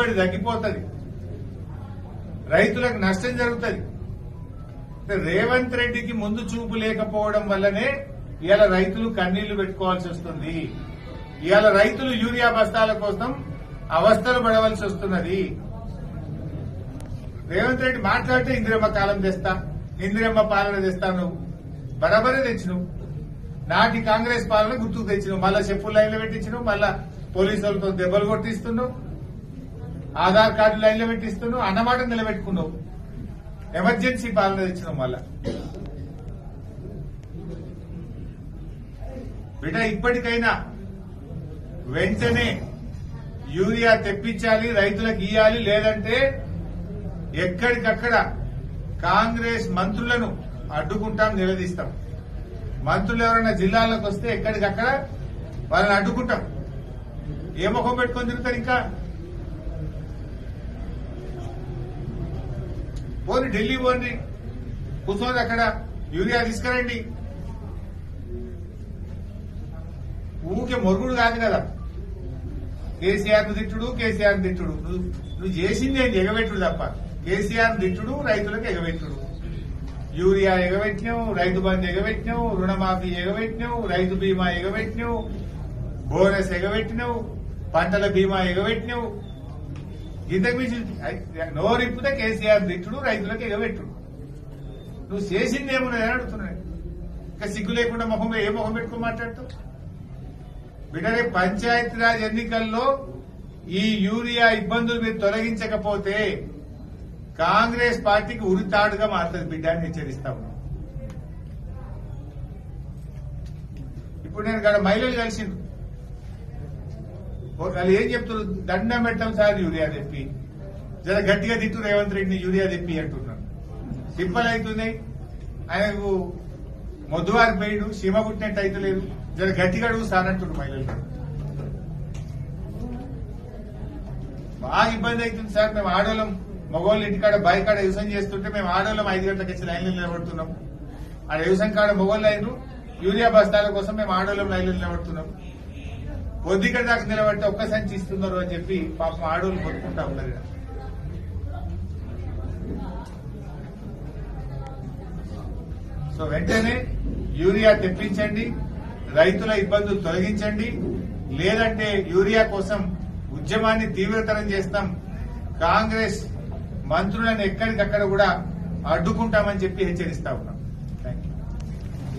దిగుబడి తగ్గిపోతుంది. రైతులకు నష్టం జరుగుతుంది. రేవంత్ రెడ్డికి ముందు చూపు లేకపోవడం వల్లనే ఇవాళ రైతులు కన్నీళ్ళు పెట్టుకోవాల్సి వస్తుంది. ఇవాళ రైతులు యూరియా బస్తాల కోసం అవస్థలు పడవలసి వస్తున్నది. రేవంత్ రెడ్డి మాట్లాడితే ఇందిరమ్మ కాలం తెస్తా ఇందిరమ్మ పాలన తెస్తా నువ్వు. బరాబరే తెచ్చినావు. నాటి కాంగ్రెస్ పాలన గుర్తుకు తెచ్చినావు. మళ్ళా చెప్పులు లైన్లో పెట్టించినావు మళ్ళా పోలీసులతో దెబ్బలు కొట్టిస్తున్నావు. ఆధార్ కార్డు లైన్లో పెట్టిస్తున్నావు అన్నమాట నిలబెట్టుకున్నావు. ఎమర్జెన్సీ పాలన తెచ్చినాం మళ్ళా బిడ్డ ఇప్పటికైనా వెంటనే యూరియా తెప్పించాలి రైతులకు ఇయ్యాలి లేదంటే ఎక్కడికక్కడ కాంగ్రెస్ మంత్రులను అడ్డుకుంటాం నిలదీస్తాం. మంత్రులు ఎవరైనా జిల్లాలకు వస్తే ఎక్కడికక్కడ వాళ్ళని అడ్డుకుంటాం. ఏ ముఖం పెట్టుకొని తిరుగుతారు ఇంకా? పోని ఢిల్లీ పోండి. కూర్చోండి అక్కడ. యూరియా తీసుకురండి. ఊకే మొరుగుడు కాదు కదా. కేసీఆర్ తిట్టుడు కేసీఆర్ తిట్టుడు. నువ్వు నువ్వు చేసింది ఏంటి ఎగబెట్టుడు తప్ప. కేసీఆర్ తిట్టుడు రైతులకు ఎగబెట్టుడు. యూరియా ఎగబెట్టినావు రైతు బంధు ఎగబెట్టినావు రుణమాఫీ ఎగబెట్టినావు రైతు బీమా ఎగబెట్టినావు బోనస్ ఎగబెట్టినావు పంటల బీమా ఎగబెట్టినావు. ఇంతకు మించి నోరిప్పుతే కేసీఆర్ తిట్టుడు రైతులకు ఎగబెట్టుడు. నువ్వు చేసింది ఏమో అడుగుతున్నాడు ఇంకా సిగ్గు లేకుండా మొహం ఏ మొహం పెట్టుకో మాట్లాడుతావు? బిడ్డనే పంచాయతీరాజ్ ఎన్నికల్లో ఈ యూరియా ఇబ్బందులు మీరు తొలగించకపోతే కాంగ్రెస్ పార్టీకి ఉరితాడుగా మారుతుంది బిడ్డ అని హెచ్చరిస్తా ఉన్నాం. ఇప్పుడు నేను ఇక్కడ మహిళలు కలిసిండు వాళ్ళు ఏం చెప్తున్నారు? దండం పెట్టడం సార్ యూరియా తెప్పి. జర గట్టిగా తిట్టు రేవంత్ రెడ్డిని యూరియా తెప్పి అంటున్నాను సింపుల్ అవుతున్నాయి ఆయనకు మొద్దువారి పోయిడు సీమ పుట్టినట్టు అయితే లేదు జర గట్టిగా అడుగు సార్ అంటున్నారు మహిళలు. బాగా ఇబ్బంది అవుతుంది సార్. మేము ఆడోళ్ళం మగవాళ్ళు ఇంటికాడ బాయ్ కాడ వ్యవసాయం చేస్తుంటే మేము ఆడోళ్ళం ఐదు గంటలకు వచ్చి లైన్లో నిలబడుతున్నాం. ఆ వ్యవసాయం కాడ మగవాళ్ళు అయినరు యూరియా బస్తాల కోసం మేము ఆడోళ్ళం లైన్లో నిలబడుతున్నాం. పొద్దుగడ దాకా నిలబడితే ఒక్క సంచి ఇస్తున్నారు అని చెప్పి పాపం ఆడవాళ్ళు కొట్టుకుంటా ఉన్నారు సో వెంటనే యూరియా తెప్పించండి రైతుల ఇబ్బందులు తొలగించండి. లేదంటే యూరియా కోసం ఉద్యమాన్ని తీవ్రతరం చేస్తాం. కాంగ్రెస్ మంత్రులను ఎక్కడికక్కడ కూడా అడ్డుకుంటామని చెప్పి హెచ్చరిస్తా ఉన్నాం.